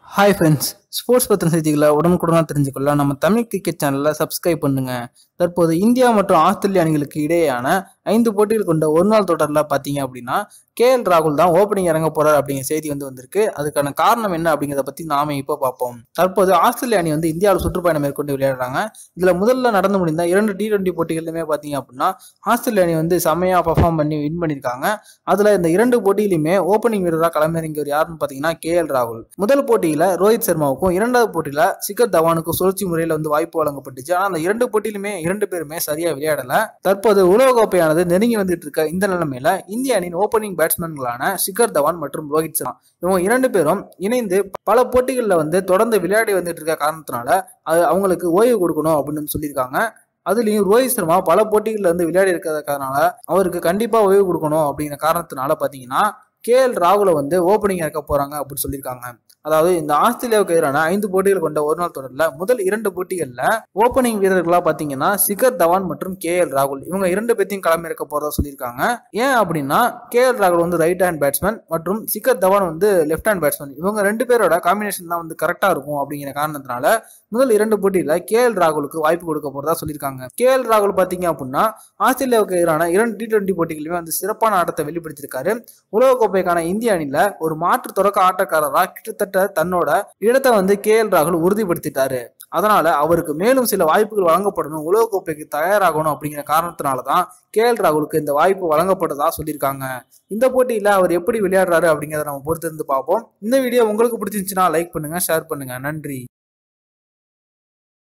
Hi friends, sports பற்றின செய்திகளை உடனுக்குடனாக தெரிஞ்சுக்கொள்ள நம்ம தமிழ் கிரிக்கெட் சேனலில் சப்ஸ்கிரைப் பண்ணுங்க. தற்போது இந்தியா மற்றும் ஆஸ்திரேலிய அணிகளுக்கு இடையேயான ஐந்து போட்டிகள் கொண்ட ஒரு நாள் தொடரில் பார்த்தீங்க அப்படின்னா கே எல் ராகுல் தான் ஓப்பனிங் இறங்க போறார் அப்படிங்கிற செய்தி வந்து வந்திருக்கு. அதுக்கான காரணம் என்ன அப்படிங்கிறத பற்றி நாம இப்போ பார்ப்போம். தற்போது ஆஸ்திரேலிய அணி வந்து இந்தியாவில் சுற்றுப்பயணம் மேற்கொண்டு விளையாடுறாங்க. இதில் முதல்ல நடந்து முடிந்த இரண்டு டி டுவெண்ட்டி போட்டிகளுமே பார்த்தீங்க அப்படின்னா ஆஸ்திரேலிய அணி வந்து செம்மையாக பர்ஃபார்ம் பண்ணி வின் பண்ணியிருக்காங்க. அதில் இந்த இரண்டு போட்டியிலுமே ஓப்பனிங் வீரராக களமிறங்கியவர் யாருன்னு பார்த்தீங்கன்னா கே எல் ராகுல். முதல் போட்டியில் ரோஹித் சர்மாவுக்கும் இரண்டாவது போட்டியில் சிக்கர் தவானுக்கும் சுழற்சி முறையில் வந்து வாய்ப்பு வழங்கப்பட்டுச்சு. ஆனால் அந்த இரண்டு போட்டியிலுமே இரண்டு பேருமே சரியாக விளையாடல. தற்போது உலகக்கோப்பையானது நெருங்கி வந்துட்டு இருக்க இந்த நிலைமையில இந்திய அணியின் ஓப்பனிங் பேட்ஸ்மேன்களான சிக்கர் தவான் மற்றும் ரோஹித் சர்மா. இவங்க இரண்டு பேரும் இணைந்து பல போட்டிகளில் வந்து தொடர்ந்து விளையாடி வந்துட்டு இருக்க காரணத்தினால அது அவங்களுக்கு ஓய்வு கொடுக்கணும் அப்படின்னு சொல்லியிருக்காங்க. அதுலேயும் ரோஹித் சர்மா பல போட்டிகளில் வந்து விளையாடி இருக்கிறதுனால அவருக்கு கண்டிப்பாக ஓய்வு கொடுக்கணும் அப்படிங்கிற காரணத்தினால பார்த்தீங்கன்னா கே எல் ராகுலை வந்து ஓப்பனிங் இறக்க போறாங்க அப்படின்னு சொல்லியிருக்காங்க. அதாவது இந்த ஆஸ்திரேலியாவுக்கு எதிரான ஐந்து போட்டிகள் கொண்ட ஒரு நாள் தொடரில் முதல் இரண்டு போட்டிகளில் ஓப்பனிங் வீரர்களா பார்த்தீங்கன்னா சிகர் தவான் மற்றும் கே எல் ராகுல். இவங்க இரண்டு பேர்த்தையும் களமிறக்க போறதா சொல்லியிருக்காங்க. ஏன் அப்படின்னா கே எல் ராகுல் வந்து ரைட் ஹேண்ட் பேட்ஸ்மேன் மற்றும் சிகர் தவான் வந்து லெஃப்ட் ஹேண்ட் பேட்ஸ்மேன் இவங்க ரெண்டு பேரோட காம்பினேஷன் தான் வந்து கரெக்டா இருக்கும் அப்படிங்கிற காரணத்தினால முதல் இரண்டு போட்டியில கே எல் ராகுலுக்கு வாய்ப்பு கொடுக்க போறதா சொல்லியிருக்காங்க. கே எல் ராகுல் பார்த்தீங்க அப்படின்னா ஆஸ்திரேலியாவுக்கு எதிரான இரண்டு டி டுவெண்டி போட்டிகளுமே வந்து சிறப்பான ஆட்டத்தை வெளிப்படுத்தியிருக்காரு. உலகக்கோப்பைக்கான இந்திய அணியில ஒரு மாற்று தொடக்க ஆட்டக்காரராக கிட்டத்தட்ட தன்னோட இடத்தை வந்து கே எல் ராகுல் உறுதிப்படுத்திட்டாரு. அதனால அவருக்கு மேலும் சில வாய்ப்புகள் வழங்கப்படணும் உலகக்கோப்பைக்கு தயாராகணும் அப்படிங்கிற காரணத்தினால தான் கே எல் ராகுலுக்கு இந்த வாய்ப்பு வழங்கப்பட்டதா சொல்லியிருக்காங்க. இந்த போட்டியில அவர் எப்படி விளையாடுறாரு அப்படிங்கிறத நம்ம பொறுத்திருந்து பார்ப்போம். இந்த வீடியோ உங்களுக்கு பிடிச்சிருந்துச்சுன்னா லைக் பண்ணுங்க ஷேர் பண்ணுங்க. நன்றி.